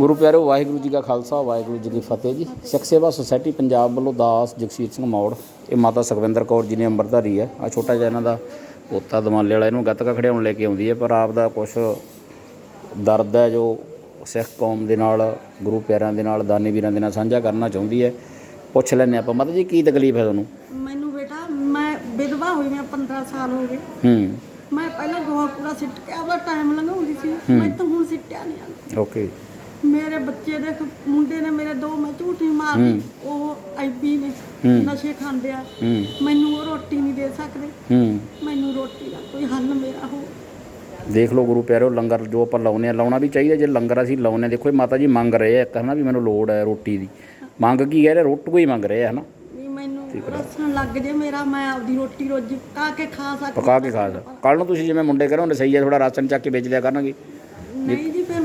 ਗੁਰੂ ਪਿਆਰੋ ਵਾਹਿਗੁਰੂ ਜੀ ਕਾ ਖਾਲਸਾ ਵਾਹਿਗੁਰੂ ਜੀ ਕੀ ਫਤਿਹ ਜੀ। ਸਿੱਖ ਸੇਵਾ ਸੁਸਾਇਟੀ ਪੰਜਾਬ ਵੱਲੋਂ ਦਾਸ ਜਗਸੀਰ ਸਿੰਘ ਮੌੜ ਇਹ ਮਾਤਾ ਸੁਖਵਿੰਦਰ ਕੌਰ ਜੀ ਨੇ ਅੰਮ੍ਰਿਤਧਾਰੀ ਹੈ। ਆ ਛੋਟਾ ਜਿਹਾ ਇਹਨਾਂ ਦਾ ਪੋਤਾ ਦਮਾਲੇ ਵਾਲਾ ਇਹਨੂੰ ਗੱਤਕਾ ਖੜਿਆਉਣ ਲੈ ਕੇ ਆਉਂਦੀ ਹੈ ਪਰ ਆਪ ਦਾ ਕੁਝ ਦਰਦ ਹੈ ਜੋ ਸਿੱਖ ਕੌਮ ਦੇ ਨਾਲ ਗੁਰੂ ਪਿਆਰਿਆਂ ਦੇ ਨਾਲ ਦਾਨੀ ਵੀਰਾਂ ਦੇ ਨਾਲ ਸਾਂਝਾ ਕਰਨਾ ਚਾਹੁੰਦੀ ਹੈ। ਪੁੱਛ ਲੈਂਦੇ ਆਪਾਂ। ਮਾਤਾ ਜੀ ਕੀ ਤਕਲੀਫ ਹੈ ਤੁਹਾਨੂੰ? ਮੈਨੂੰ ਬੇਟਾ ਮੈਂ ਵਿਧਵਾ ਹੋਈ ਮੈਂ 15 ਸਾਲ ਹੋ ਗਏ। ਹੂੰ। ਮੈਂ ਪਹਿਲਾਂ ਗੋਹਾ ਪੂਰਾ ਸਿੱਟ ਕੇ ਆਪਦਾ ਟਾਈਮ ਲੰਘਾਉਂਦੀ ਸੀ। ਮੈਂ ਤਾਂ ਹੁਣ ਸਿੱਟਿਆ ਨਹੀਂ ਆਉਂਦਾ ਓਕੇ ਮੇਰੇ ਬੱਚੇ ਦੇ ਮੁੰਡੇ ਨੇ ਮੇਰੇ ਦੋ ਮੈਂ ਝੂਠੀ ਮਾਰਦੀ ਉਹ ਆਈਪੀ ਨੇ। ਨਸ਼ੇ ਖਾਂਦੇ ਆ। ਮੈਨੂੰ ਉਹ ਰੋਟੀ ਨਹੀਂ ਦੇ ਸਕਦੇ। ਮੈਨੂੰ ਰੋਟੀ ਦਾ ਕੋਈ ਹੱਲ ਮੇਰਾ ਹੋ ਦੇਖ ਲਓ ਗੁਰੂ ਪਿਆਰਿਓ ਲੰਗਰ ਜੋ ਆਪਾਂ ਲਾਉਨੇ ਆ ਲਾਉਣਾ ਵੀ ਚਾਹੀਦਾ। ਜੇ ਲੰਗਰ ਅਸੀਂ ਲਾਉਨੇ ਦੇਖੋ ਇਹ ਮਾਤਾ ਜੀ ਮੰਗ ਰਹੇ ਆ ਇੱਕ ਹਨਾ ਵੀ ਮੈਨੂੰ ਲੋੜ ਹੈ ਰੋਟੀ ਦੀ। ਮੰਗ ਕੀ ਕਹਿ ਰਹੇ? ਰੋਟੀ ਕੋਈ ਮੰਗ ਰਹੇ ਆ ਹਨਾ? ਰਸਣ ਲੱਗ ਜੇ ਮੇਰਾ ਮੈਂ ਆਪਦੀ ਰੋਟੀ ਰੋਜੀ ਪਕਾ ਕੇ ਖਾ ਸਕਦੀ ਪਕਾ ਕੇ ਖਾ ਕੱਲ ਨੂੰ ਤੁਸੀਂ ਜਿਵੇਂ ਮੁੰਡੇ ਕਰੋ ਸਹੀ ਹੈ ਥੋੜਾ ਰਾਸ਼ਨ ਚੱਕ ਕੇ ਵੇਚ ਲਿਆ ਕਰਨਗੇ। ਨਹੀਂ ਜੀ ਫਿਰ ਮੈਂ ਕਿਉਂ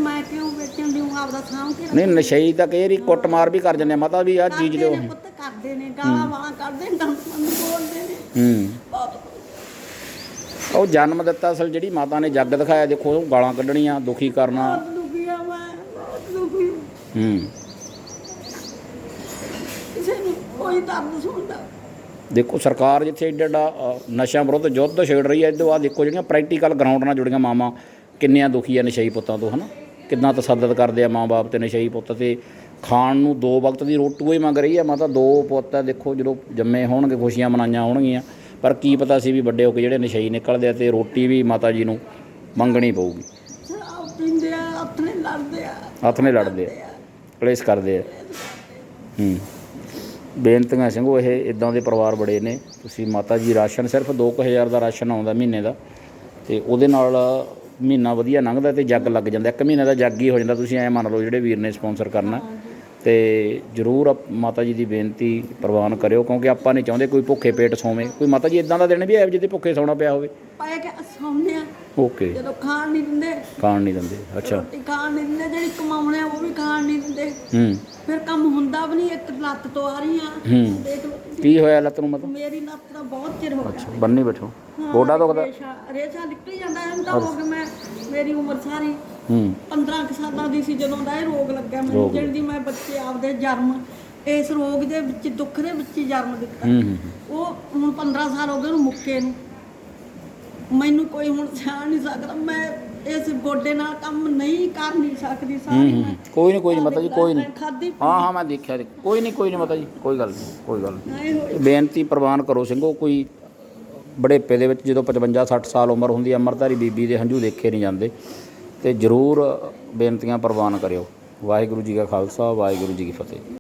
ਸਾਂਭ ਕੇ ਨਹੀਂ ਨਸ਼ਈ ਤਾਂ ਕਈ ਵਾਰੀ ਕੁੱਟਮਾਰ ਵੀ ਕਰ ਜਾਂਦੇ ਆ ਮਾਤਾ ਵੀ ਆਹ ਚੀਜ਼ ਦਿਓ ਨੇ ਪੁੱਤ ਕਰਦੇ ਨੇ ਗਾਲਾਂ ਵਾਲਾਂ ਕੱਢਦੇ ਨੇ ਦੰਦ ਮੰਦ ਬੋਲਦੇ ਨੇ। ਹੂੰ। ਬਹੁਤ ਉਹ ਜਨਮ ਦਿੱਤਾ ਅਸਲ ਜਿਹੜੀ ਮਾਤਾ ਨੇ ਜੱਗ ਦਿਖਾਇਆ ਦੇਖੋ ਉਹ ਗਾਲਾਂ ਕੱਢਣੀਆਂ ਦੁਖੀ ਕਰਨਾ। ਬਹੁਤ ਦੁਖੀ ਆ ਮੈਂ ਬਹੁਤ ਦੁਖੀ। ਹੂੰ। ਕਿਸੇ ਨੂੰ ਕੋਈ ਦਰਦ ਸੁਣਦਾ। ਦੇਖੋ ਸਰਕਾਰ ਜਿੱਥੇ ਏਡਾ ਏਡਾ ਅ, ਨਸ਼ਿਆਂ ਵਿਰੁੱਧ ਯੁੱਧ ਛੇੜ ਰਹੀ ਹੈ ਇਹਦੇ ਆ ਦੇਖੋ ਜਿਹੜੀਆਂ ਪ੍ਰੈਕਟੀਕਲ ਗਰਾਊਂਡ ਨਾਲ ਜੁੜੀਆਂ ਮਾਵਾਂ ਕਿੰਨੀਆਂ ਦੁਖੀ ਆ ਨਸ਼ਈ ਪੁੱਤਾਂ ਤੋਂ ਹਨਾ? ਕਿੰਨਾ ਤਸੱਦਦ ਕਰਦੇ ਆ ਮਾਂ-ਬਾਪ ਤੇ ਨਸ਼ਈ ਪੁੱਤ ਤੇ? ਖਾਣ ਨੂੰ ਦੋ ਵਕਤ ਦੀ ਰੋਟੀ ਹੀ ਮੰਗ ਰਹੀ ਆ, ਮਾਤਾ ਦੋ ਪੁੱਤ ਆ, ਦੇਖੋ ਜਦੋਂ ਜੰਮੇ ਹੋਣਗੇ, ਖੁਸ਼ੀਆਂ ਮਨਾਈਆਂ ਹੋਣਗੀਆਂ। ਪਰ ਕੀ ਪਤਾ ਸੀ ਵੀ ਵੱਡੇ ਹੋ ਕੇ ਜਿਹੜੇ ਨਸ਼ਈ ਨਿਕਲਦੇ ਆ ਤੇ ਰੋਟੀ ਵੀ ਮਾਤਾ ਜੀ ਨੂੰ ਮੰਗਣੀ ਪਊਗੀ। ਸ਼ਰਾਬ ਆ ਆਪਣੇ ਲੜਦੇ ਆ ਹੱਥ ਨੇ ਲੜਦੇ ਆ, ਕਲੇਸ਼ ਕਰਦੇ ਆ। ਹੂੰ। ਬੇਨਤੀਆਂ ਸਿੰਘੋ, ਇਹ ਇਦਾਂ ਦੇ ਪਰਿਵਾਰ ਬੜੇ ਨੇ। ਤੁਸੀਂ ਮਾਤਾ ਜੀ ਰਾਸ਼ਨ ਸਿਰਫ 2000 ਦਾ ਰਾਸ਼ਨ ਆਉਂਦਾ ਮਹੀਨੇ ਦਾ ਤੇ ਉਹਦੇ ਨਾਲ ਮਹੀਨਾ ਵਧੀਆ ਲੰਘਦਾ ਤੇ ਜੱਗ ਲੱਗ ਜਾਂਦਾ। ਇੱਕ ਮਹੀਨੇ ਦਾ ਜੱਗ ਹੀ ਹੋ ਜਾਂਦਾ। ਤੁਸੀਂ ਐ ਮੰਨ ਲਓ ਜਿਹੜੇ ਵੀਰ ਨੇ ਸਪਾਂਸਰ ਕਰਨਾ। ਤੇ ਜਰੂਰ ਮਾਤਾ ਜੀ ਦੀ ਬੇਨਤੀ ਪ੍ਰਵਾਨ ਕਰਿਓ, ਕਿਉਂਕਿ ਆਪਾਂ ਨਹੀਂ ਚਾਹੁੰਦੇ ਕੋਈ ਭੁੱਖੇ ਪੇਟ ਸੋਵੇ। ਕੋਈ ਮਾਤਾ ਜੀ ਇਦਾਂ ਦਾ ਦਿਨ ਵੀ ਹੈ ਜਿਹਦੇ ਭੁੱਖੇ ਸੌਣਾ ਪਿਆ ਹੋਵੇ। ਪੈ ਕੇ ਸੌਂਦੇ ਆ। ਓਕੇ ਜਦੋਂ ਖਾਣ ਨਹੀਂ ਦਿੰਦੇ। ਖਾਣ ਨਹੀਂ ਦਿੰਦੇ ਅੱਛਾ। ਰੋਟੀ ਖਾਣ ਨਹੀਂ ਦਿੰਦੇ ਜਿਹੜੀ ਕਮਾਉਣੇ ਆ ਉਹ ਵੀ ਖਾਣ ਨਹੀਂ ਦਿੰਦੇ। ਹੂੰ। ਫਿਰ ਕੰਮ ਹੁੰਦਾ ਵੀ ਨਹੀਂ ਇੱਕ ਲੱਤ ਤੋਂ ਆ ਰਹੀ ਆ। ਹੂੰ। ਦੇਖ ਲਓ। ਤੁਸੀਂ। ਕੀ ਹੋਇਆ ਲੱਤ ਨੂੰ ਮਤਲਬ? ਮੇਰੀ ਲੱਤ ਦਾ ਬਹੁਤ ਚਿਰ ਹੋ ਗਿਆ। ਬੰਨੀ ਬੈਠੋ। ਗੋਡਾ ਦੁਖਦਾ? ਰੇਸ਼ਾ ਰੇਸ਼ਾ ਨਿਕਲ ਜਾਂਦਾ ਐਂ ਤਾਂ ਹੋ ਗਿਆ ਮੈਂ ਮੇਰੀ ਉਮਰ ਸਾਰੀ। ਹੂੰ। 15 ਕੁ ਸਾਲਾਂ ਦੀ ਸੀ ਜਦੋਂ ਦਾ ਇਹ ਰੋਗ ਲੱਗਿਆ ਮੈਨੂੰ ਜਿਹੜੀ ਦੀ ਮੈਂ ਬੱਚੇ ਆਪਦੇ ਜਨਮ ਇਸ ਰੋਗ ਦੇ ਵਿੱਚ ਦੁੱਖ ਦੇ ਵਿੱਚ ਹੀ ਜਨਮ ਦਿੱਤਾ। ਹੂੰ ਹੂੰ ਉਹ ਹੁਣ 15 ਸਾਲ ਹੋ ਗਏ ਉਹਨੂੰ ਮੁੱਕੇ ਨੂੰ। ਮੈਨੂੰ ਕੋਈ ਹੁਣ ਸਿਆਣ ਨਹੀਂ ਸਕਦਾ ਮੈਂ ਇਸ ਗੋਡੇ ਨਾਲ ਕੰਮ ਨਹੀਂ ਕਰ ਨਹੀਂ ਸਕਦੀ ਸਾਰੀ ਮੈਂ। ਕੋਈ ਨਹੀਂ ਕੋਈ ਨਹੀਂ ਮਾਤਾ ਜੀ ਕੋਈ ਨਹੀਂ ਹਾਂ ਹਾਂ ਮੈਂ ਦੇਖਿਆ ਦੇਖ- ਕੋਈ ਨਹੀਂ ਕੋਈ ਨਹੀਂ ਮਾਤਾ ਜੀ ਕੋਈ ਗੱਲ ਨਹੀਂ ਕੋਈ ਗੱਲ ਨਹੀਂ ਆਏ ਹੋਏ। ਬੇਨਤੀ ਪ੍ਰਵਾਨ ਕਰੋ ਸਿੰਘੋ ਕੋਈ ਬੜੇਪੇ ਦੇ ਵਿੱਚ ਜਦੋਂ 55 60 ਸਾਲ ਉਮਰ ਹੁੰਦੀ ਹੈ ਅਮਰਧਾਰੀ ਬੀਬੀ ਦੇ ਹੰਝੂ ਦੇਖੇ ਨਹੀਂ ਜਾਂਦੇ। ਤੇ ਜ਼ਰੂਰ ਬੇਨਤੀਆਂ ਪ੍ਰਵਾਨ ਕਰਿਓ। ਵਾਹਿਗੁਰੂ ਜੀ ਕਾ ਖਾਲਸਾ ਵਾਹਿਗੁਰੂ ਜੀ ਕੀ ਫਤਿਹ।